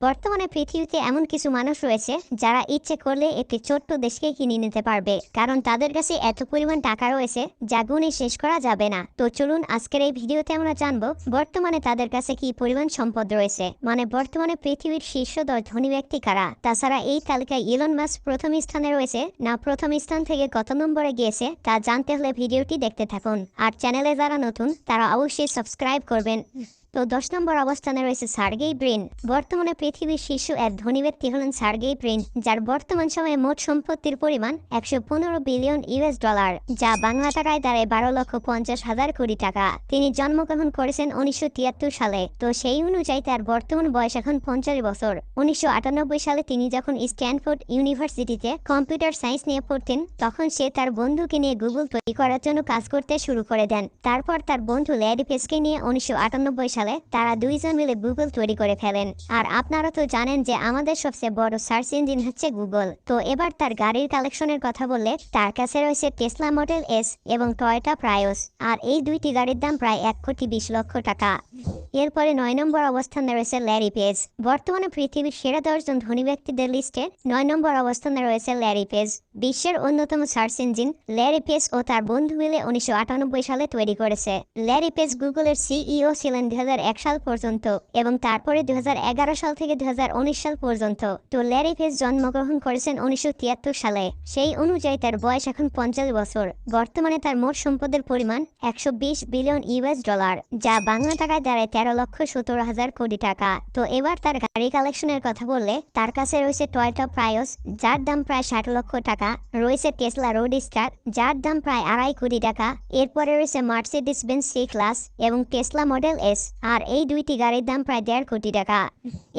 বর্তমানে পৃথিবীতে এমন কিছু মানুষ রয়েছে যারা ইচ্ছে করলে একটি ছোট্ট দেশকে কিনে নিতে পারবে। কারণ তাদের কাছে এত পরিমাণ টাকা রয়েছে যা গুণে শেষ করা যাবে না। তো চলুন আজকের এই ভিডিওতে আমরা জানব বর্তমানে তাদের কাছে কি পরিমাণ সম্পদ রয়েছে? মানে বর্তমানে পৃথিবীর শীর্ষ দশ ধনী ব্যক্তি কারা? তাছাড়া এই তালিকায় ইলন মাস প্রথম স্থানে রয়েছে না প্রথম স্থান থেকে কত নম্বরে গিয়েছে তা জানতে হলে ভিডিওটি দেখতে থাকুন। আর চ্যানেলে যারা নতুন, তারা অবশ্যই সাবস্ক্রাইব করবেন। তো দশ নম্বর অবস্থানে রয়েছে সার্গেই ব্রিন। বর্তমানে পৃথিবীর শীর্ষ এক ধনী ব্যক্তি হলেন সার্গেই ব্রিন, যার বর্তমান সময়ে মোট সম্পত্তির পরিমাণ একশো পনেরো বিলিয়ন ইউএস ডলার, যা বাংলা টাকায় দাঁড়ায় বারো লক্ষ পঞ্চাশ হাজার কোটি টাকা। তিনি জন্মগ্রহণ করেছেন উনিশশো তিয়াত্তর সালে, তো সেই অনুযায়ী তার বর্তমান বয়স এখন পঞ্চাশ বছর। উনিশশো আটানব্বই সালে তিনি যখন স্ট্যানফোর্ড ইউনিভার্সিটিতে কম্পিউটার সায়েন্স নিয়ে পড়তেন, তখন সে তার বন্ধুকে নিয়ে গুগল তৈরি করার জন্য কাজ করতে শুরু করে দেন। তারপর তার বন্ধু ল্যারি পেসকে নিয়ে উনিশশো আটানব্বই সালে তারা দুইজন মিলে গুগল তৈরি করে ফেলেন। আর আপনারা তো জানেন যে আমাদের সবচেয়ে বড় সার্চ ইঞ্জিন হচ্ছে গুগল। তো এবার তার গাড়ির কালেকশনের কথা বললে, তার কাছে রয়েছে টেসলা মডেল এস এবং টয়টা প্রায়স। আর এই দুইটি গাড়ির দাম প্রায় এক কোটি বিশ লক্ষ টাকা। এরপরে নয় নম্বর অবস্থানে রয়েছে ল্যারি পেজ বর্তমানে পৃথিবীর সেরা দশজন ধনী ব্যক্তিদের লিস্টে নয় নম্বর অবস্থানে রয়েছে ল্যারি পেজ বিশ্বের অন্যতম সার্চ ইঞ্জিন ল্যারি পেজ ও তার বন্ধু মিলে উনিশশো সালে তৈরি করেছে। ল্যারি পেজ গুগলের সিইও ছিলেন দু সাল পর্যন্ত এবং তারপরে দুই হাজার এগারো সাল থেকে দুহাজার উনিশ সাল পর্যন্ত। তো ল্যারি পেজ জন্মগ্রহণ করেছেন উনিশশো তিয়াত্তর সালে। সেই অনুযায়ী তার বয়স এখন পঞ্চাশ বছর। বর্তমানে তার মোট সম্পদের পরিমাণ একশো বিশ বিলিয়ন ইউএস ডলার, যা বাংলা টাকায় দাঁড়ায় তেরো লক্ষ সতেরো হাজার কোটি টাকা। তো এবার তার গাড়ি কালেকশনের কথা বললে, তার কাছে রয়েছে টয়টা প্রায়স যার দাম প্রায় ষাট লক্ষ টাকা। রয়েছে টেসলা রোড স্টার যার দাম প্রায় আড়াই কোটি টাকা। এরপরে রয়েছে মার্সিডিস বেঞ্চ সি ক্লাস এবং টেসলা মডেল এস আর এই দুইটি গাড়ির দাম প্রায় দেড় কোটি টাকা।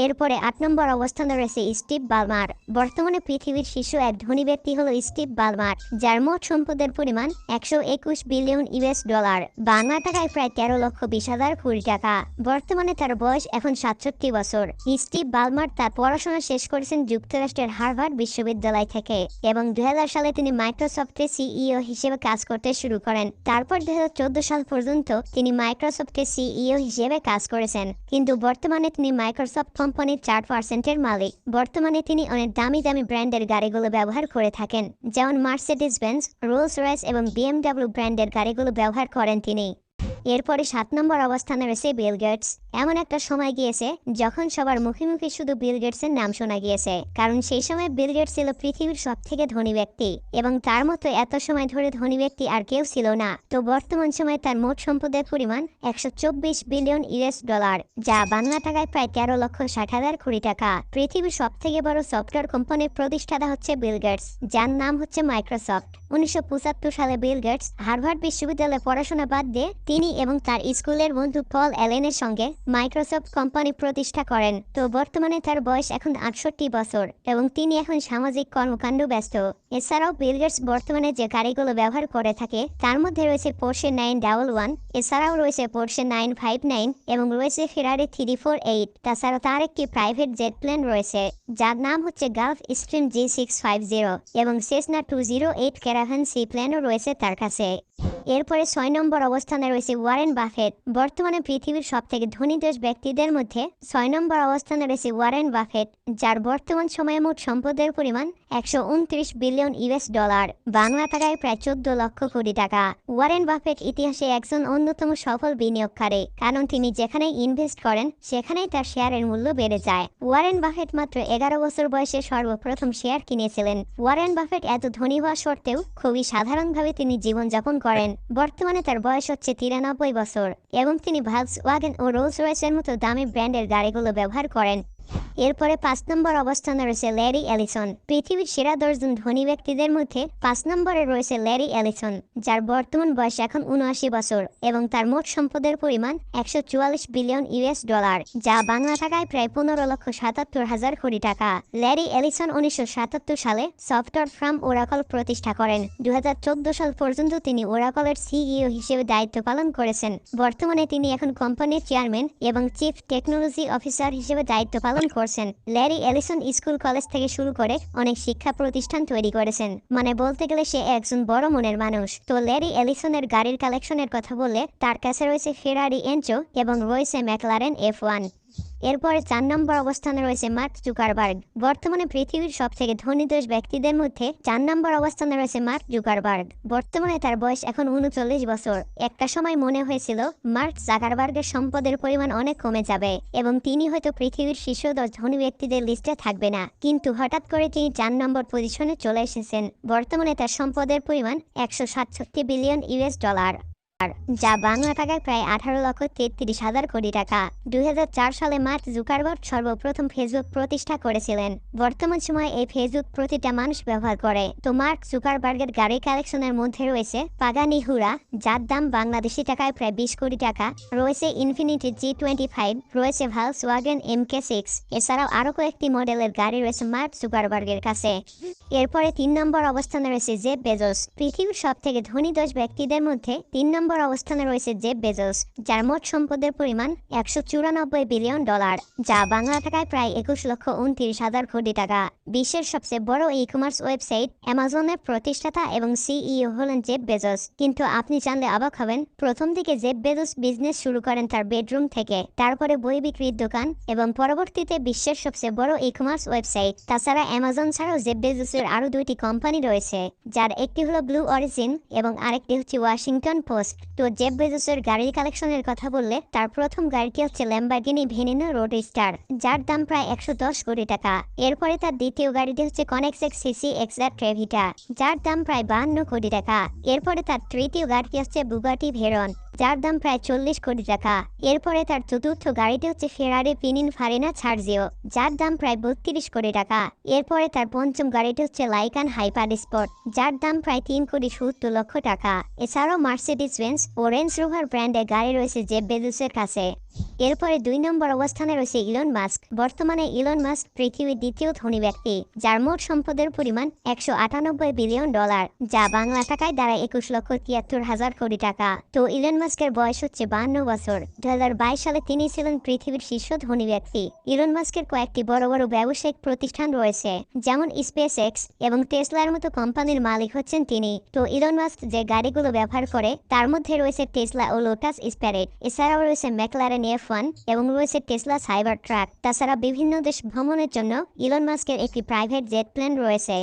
এরপরে আট নম্বর অবস্থানে রয়েছে স্টিভ বালমার বর্তমানে পৃথিবীর শীর্ষ এক ধনী ব্যক্তি হল স্টিভ বালমার যার মোট সম্পদের পরিমাণ একশো একুশ বিলিয়ন ইউএস ডলার। বাংলা টাকায় প্রায় তেরো লক্ষ বিশ হাজার কোটি টাকা। বর্তমানে তার বয়স এখন সাতষট্টি বছর। স্টিভ বালমার তার পড়াশোনা শেষ করেছেন যুক্তরাষ্ট্রের হার্ভার্ড বিশ্ববিদ্যালয় থেকে এবং দু হাজার সালে তিনি মাইক্রোসফটের সিইও হিসেবে কাজ করতে শুরু করেন। তারপর দু হাজার চোদ্দ সাল পর্যন্ত তিনি মাইক্রোসফটের সিইও হিসেবে কাজ করেছেন। কিন্তু বর্তমানে তিনি মাইক্রোসফট কোম্পানির চার পার্সেন্টের মালিক। বর্তমানে তিনি অনেক দামি দামি ব্র্যান্ডের গাড়িগুলো ব্যবহার করে থাকেন। যেমন মার্সিডিস বেঞ্জ রোলস রয়েস এবং বিএমডাব্লিউ ব্র্যান্ডের গাড়িগুলো ব্যবহার করেন তিনি। এরপরে সাত নম্বর অবস্থানে রয়েছে বিল গেটস এমন একটা সময় গিয়েছে যখন সবার মুখে মুখে শুধু বিল গেটসের নাম শোনা গিয়েছে। কারণ সেই সময় বিল গেটস ছিল পৃথিবীর সব থেকে ধনী ব্যক্তি এবং তার মতো এত সময় ধরে ধনী ব্যক্তি আর কেউ ছিল না। তো বর্তমান সময়ে তার মোট সম্পদের পরিমাণ একশো চব্বিশ বিলিয়ন ইউএস ডলার, যা বাংলা টাকায় প্রায় তেরো লক্ষ ষাট হাজার কোটি টাকা। পৃথিবীর সব থেকে বড় সফটওয়্যার কোম্পানির প্রতিষ্ঠাতা হচ্ছে বিল গেটস যার নাম হচ্ছে মাইক্রোসফট উনিশশো পঁচাত্তর সালে বিল গেটস হার্ভার্ড বিশ্ববিদ্যালয়ে পড়াশোনা বাদ দিয়ে তিনি এবং তার স্কুলের বন্ধু পল অ্যালেনের সঙ্গে মাইক্রোসফট কোম্পানি প্রতিষ্ঠা করেন। তো বর্তমানে তার বয়স এখন আটষট্টি বছর এবং তিনি এখন সামাজিক কর্মকাণ্ড ব্যস্ত। এছাড়াও বিল গেটস বর্তমানে যে গাড়িগুলো ব্যবহার করে থাকে, তার মধ্যে রয়েছে পোর্শে নাইন ডাবল ওয়ান, এছাড়াও রয়েছে পোর্শে নাইন ফাইভ নাইন এবং রয়েছে ফেরারি থ্রি ফোর এইট। তাছাড়া তার একটি প্রাইভেট জেট প্লেন রয়েছে, যার নাম হচ্ছে Gulfstream G six five zero এবং Cessna two zero eight Caravan C প্লেনও রয়েছে তার কাছে। এরপরে ছয় নম্বর অবস্থানে রয়েছে ওয়ারেন বাফেট। বর্তমানে পৃথিবীর সব থেকে ধনী দেশ ব্যক্তিদের মধ্যে ছয় নম্বর অবস্থানে রয়েছে ওয়ারেন বাফেট, যার বর্তমান সময়ে মোট সম্পদের পরিমাণ একশো উনত্রিশ বিলিয়ন ইউএস ডলার, বাংলা টাকায় প্রায় চোদ্দ লক্ষ কোটি টাকা। ওয়ারেন বাফেট ইতিহাসে একজন অন্যতম সফল বিনিয়োগকারী, কারণ তিনি যেখানে ইনভেস্ট করেন, সেখানেই তার শেয়ারের মূল্য বেড়ে যায়। ওয়ারেন বাফেট মাত্র এগারো বছর বয়সে সর্বপ্রথম শেয়ার কিনেছিলেন। ওয়ারেন বাফেট এত ধনী হওয়া সত্ত্বেও খুবই সাধারণভাবে তিনি জীবনযাপন করেন। বর্তমানে তার বয়স হচ্ছে তিরানব্বই বছর এবং তিনি ভালস ওয়াগেন ও রোলস রয়েসের মতো দামি ব্র্যান্ডের গাড়িগুলো ব্যবহার করেন। এরপরে পাঁচ নম্বর অবস্থানে রয়েছে ল্যারি অ্যালিসন। পৃথিবীর সেরা দশজন ধনী ব্যক্তিদের মধ্যে পাঁচ নম্বরে রয়েছে ল্যারি অ্যালিসন, যার বর্তমান বয়স এখন উনআশি বছর এবং তার মোট সম্পদের পরিমাণ একশো চুয়াল্লিশ বিলিয়ন ইউএস ডলার, যা বাংলা টাকায় প্রায় পনেরো লক্ষ সাতাত্তর হাজার কোটি টাকা। ল্যারি অ্যালিসন উনিশশো সাতাত্তর সালে সফটওয়্যার ফার্ম ওরাকল প্রতিষ্ঠা করেন। দু হাজার চোদ্দ সাল পর্যন্ত তিনি ওরাকলের সিইও হিসেবে দায়িত্ব পালন করেছেন। বর্তমানে তিনি এখন কোম্পানির চেয়ারম্যান এবং চিফ টেকনোলজি অফিসার হিসেবে দায়িত্ব পালন করছেন করছেন। ল্যারি এলিসন স্কুল কলেজ থেকে শুরু করে অনেক শিক্ষা প্রতিষ্ঠান তৈরি করেছেন। মানে বলতে গেলে সে একজন বড় মনের মানুষ। তো ল্যারি এলিসনের গাড়ির কালেকশনের কথা বললে তার কাছে রয়েছে ফেরারি এনচো এবং রয়েছে ম্যাকলারেন এফ ওয়ান এরপরে চার নম্বর অবস্থানে রয়েছে মার্ক জুকারবার্গ। বর্তমানে পৃথিবীর সব থেকে ধনী দশ ব্যক্তিদের মধ্যে চার নম্বর অবস্থানে রয়েছে মার্ক জুকারবার্গ। বর্তমানে তার বয়স এখন উনচল্লিশ বছর। একটা সময় মনে হয়েছিল, মার্ক জাকারবার্গের সম্পদের পরিমাণ অনেক কমে যাবে এবং তিনি হয়তো পৃথিবীর শীর্ষ দশ ধনী ব্যক্তিদের লিস্টে থাকবে না। কিন্তু হঠাৎ করে তিনি চার নম্বর পজিশনে চলে এসেছেন। বর্তমানে তার সম্পদের পরিমাণ একশো সাতষট্টি বিলিয়ন ইউএস ডলার। যা বাংলা টাকায় প্রায় আঠারো লক্ষ তেত্রিশ হাজার কোটি টাকা। দুই হাজার চার সালে মার্ক জুকারবার্গ সর্বপ্রথম ফেসবুক প্রতিষ্ঠা করেছিলেন। বর্তমান সময়ে এই ফেসবুক প্রতিটা মানুষ ব্যবহার করে। তো মার্ক জুকারবার্গের গাড়ি কালেকশনের মধ্যে রয়েছে পাগানি হুরা, যার দাম বাংলাদেশি টাকায় প্রায় বিশ কোটি টাকা। রয়েছে ইনফিনিটি জি টোয়েন্টি ফাইভ, রয়েছে Volkswagen M K six. এছাড়াও আরও কয়েকটি মডেলের গাড়ি রয়েছে মার্ক জুকারবার্গের কাছে। এরপরে তিন নম্বর অবস্থানে রয়েছে জেব বেজোস। পৃথিবীর সব থেকে ধনী দশ ব্যক্তিদের মধ্যে তিন নম্বর অবস্থানে রয়েছে জেব বেজোস, যার মোট সম্পদের পরিমাণ একশো চুরানব্বই বিলিয়ন ডলার, যা বাংলা টাকায় প্রায় একুশ লক্ষ উনত্রিশ হাজার কোটি টাকা। বিশ্বের সবচেয়ে বড় ই কমার্স ওয়েবসাইট অ্যামাজনের প্রতিষ্ঠাতা এবং সিইও হলেন জেব বেজোস। কিন্তু আপনি জানলে অবাক হবেন, প্রথম দিকে জেব বেজোস বিজনেস শুরু করেন তার বেডরুম থেকে, তারপরে বই বিক্রির দোকান এবং পরবর্তীতে বিশ্বের সবচেয়ে বড় ই কমার্স ওয়েবসাইট। তাছাড়া অ্যামাজন ছাড়াও জেব বেজোসের আরও দুইটি কোম্পানি রয়েছে, যার একটি হলো ব্লু অরিজিন এবং আরেকটি হচ্ছে ওয়াশিংটন পোস্ট তো জেব বেজোসের গাড়ির কালেকশনের কথা বললে, তার প্রথম গাড়িটি হচ্ছে ল্যাম্বার্গিনি ভেনিনো রোড স্টার যার দাম প্রায় একশো দশ কোটি টাকা। এরপরে তার দ্বিতীয় গাড়িটি হচ্ছে Koenigsegg X CC XR Trevita যার দাম প্রায় বাহান্ন কোটি টাকা। এরপরে তার তৃতীয় গাড়িটি হচ্ছে বুগাটি ভেরন যার দাম প্রায় চল্লিশ কোটি টাকা। এরপরে তার চতুর্থ গাড়িটি হচ্ছে ফেরারি পিনিন ফারেনা ছাড়জিও যার দাম প্রায় বত্রিশ কোটি টাকা। এরপরে তার পঞ্চম গাড়িটি হচ্ছে লাইকান হাইপার স্পট যার দাম প্রায় তিন কোটি সত্তর লক্ষ টাকা। এছাড়াও মার্সিডিস বেন্স ও রেঞ্জ রোভার ব্র্যান্ডের গাড়ি রয়েছে জেব বেদুসের কাছে। এরপরে দুই নম্বর অবস্থানে রয়েছে ইলন মাস্ক। বর্তমানে ইলন মাস্ক পৃথিবীর দ্বিতীয় ধনী ব্যক্তি, যার মোট সম্পদের পরিমাণ একশো আটানব্বই বিলিয়ন ডলার, যা বাংলা টাকায় দাঁড়ায় একুশ লক্ষ তিয়াত্তর হাজার কোটি টাকা। তো ইলন মাস্কের বয়স হচ্ছে বাহান্ন বছর। দু সালে তিনি ছিলেন পৃথিবীর শীর্ষ ধনী ব্যক্তি। ইলন মাস্কের কয়েকটি বড় বড় ব্যবসায়িক প্রতিষ্ঠান রয়েছে, যেমন স্পেস এক্স এবং টেসলার মতো কোম্পানির মালিক হচ্ছেন তিনি। তো ইলন মাস্ক যে গাড়িগুলো ব্যবহার করে, তার মধ্যে রয়েছে টেসলা ও লোটাস স্প্যারেট। এছাড়াও রয়েছে ম্যাকলারেন এফ ওয়ান এবং রয়েছে টেসলা সাইবার ট্রাক তাছাড়া বিভিন্ন দেশ ভ্রমণের জন্য ইলন মাস্কের একটি প্রাইভেট জেট প্লেন রয়েছে।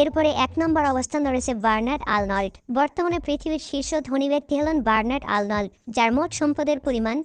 এরপরে এক নম্বর অবস্থান রয়েছে বার্নার্ড আলনল্ড বর্তমানে পৃথিবীর শীর্ষ ধনী ব্যক্তি হলেন বার্নার্ড আলনল্ড যার মোট সম্পদের পরিমাণ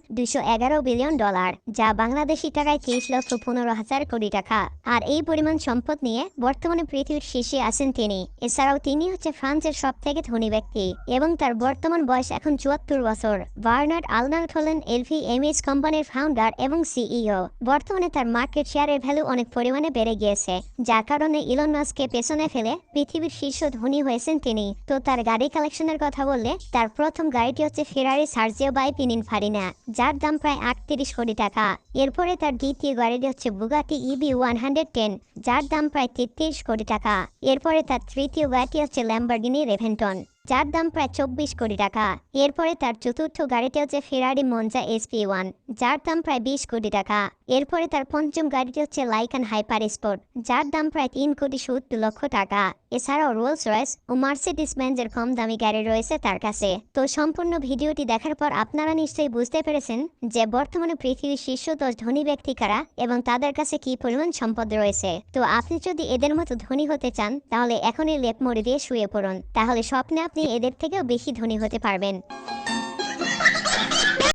এগারো বিলিয়ন ডলার, যা বাংলাদেশি টাকায় তেইশ লক্ষ পনেরো হাজার কোটি টাকা। আর এই পরিমাণ সম্পদ নিয়ে বর্তমানে পৃথিবীর শীর্ষে আছেন তিনি। এছাড়াও তিনি হচ্ছে ফ্রান্সের সব থেকে ধনী ব্যক্তি এবং তার বর্তমান বয়স এখন চুয়াত্তর বছর। বার্নার্ড আলনাল্ড হলেন এলভি এমএস কোম্পানির ফাউন্ডার এবং সিইও বর্তমানে তার মার্কেট শেয়ারের ভ্যালু অনেক পরিমাণে বেড়ে গিয়েছে, যার কারণে ইলন মাস্ককে পেছনে ফেলে পৃথিবীর শীর্ষ ধনী হয়েছেন তিনি। তো তার গাড়ি কালেকশনের কথা বললে, তার প্রথম গাড়িটি হচ্ছে Ferrari Sergio by Pininfarina যার দাম প্রায় আটত্রিশ কোটি টাকা। এরপরে তার দ্বিতীয় গাড়িটি হচ্ছে Bugatti EB one hundred ten যার দাম প্রায় তেত্রিশ কোটি টাকা। এরপরে তার তৃতীয় গাড়িটি হচ্ছে ল্যাম্বার্গিনি রেভেন্টন যার দাম প্রায় চব্বিশ কোটি টাকা। এরপরে তার চতুর্থ গাড়িটি হচ্ছে ফেরারি মঞ্জা এসপি ওয়ান যার দাম প্রায় বিশ কোটি টাকা। এরপরে তার পঞ্চম গাড়িটি হচ্ছে লাইকান হাইপার স্পোর্ট যার দাম প্রায় তিন কোটি সত্তর লক্ষ টাকা। এছাড়াও রোলস রয়েস ও মার্সিডিস বেঞ্জের কম দামি গাড়ি রয়েছে তার কাছে। তো সম্পূর্ণ ভিডিওটি দেখার পর আপনারা নিশ্চয়ই বুঝতে পেরেছেন যে বর্তমানে পৃথিবীর শীর্ষ দশ ধনী ব্যক্তি কারা এবং তাদের কাছে কি পরিমাণ সম্পদ রয়েছে। তো আপনি যদি এদের মতো ধনী হতে চান, তাহলে এখনই লেপ মরে দিয়ে শুয়ে পড়ুন। তাহলে স্বপ্নে আপনি এদের থেকেও বেশি ধনী হতে পারবেন।